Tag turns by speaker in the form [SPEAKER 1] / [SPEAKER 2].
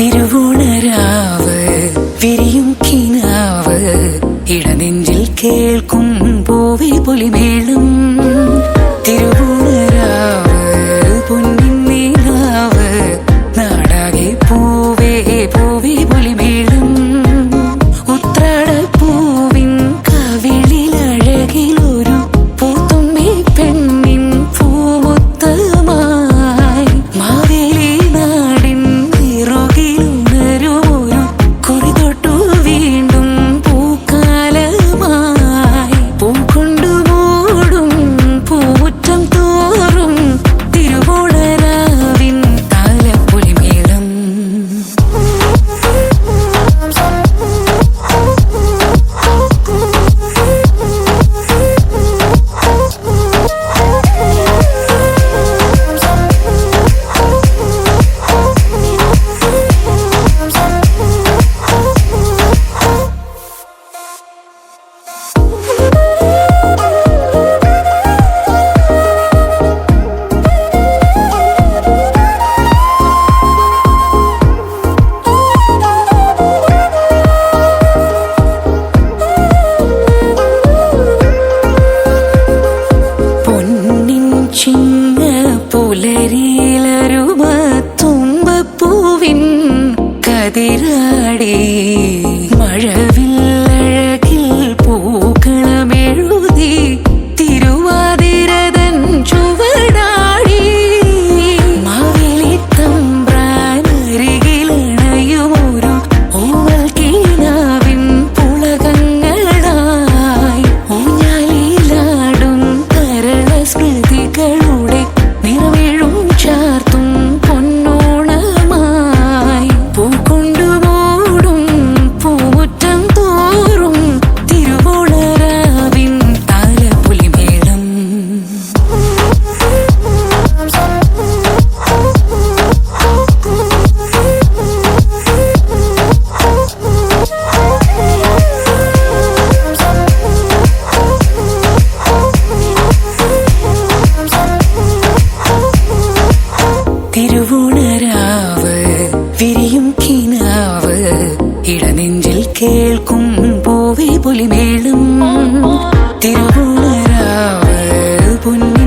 [SPEAKER 1] തിരുവോണരാവ് വിരിയും കിനാവ് ഇടനെഞ്ചിൽ കേൾക്കും പോവി പൊലിമേളം. തിരുവോണരാവ് പൊന്നിൻ നീലാവ് கதிராடி. വിരിയും കീനാവ് ഇടനെഞ്ചിൽ കേൾക്കും പൂവി പുലിമേളും. തിരുവോണരാവ് പൊന്നു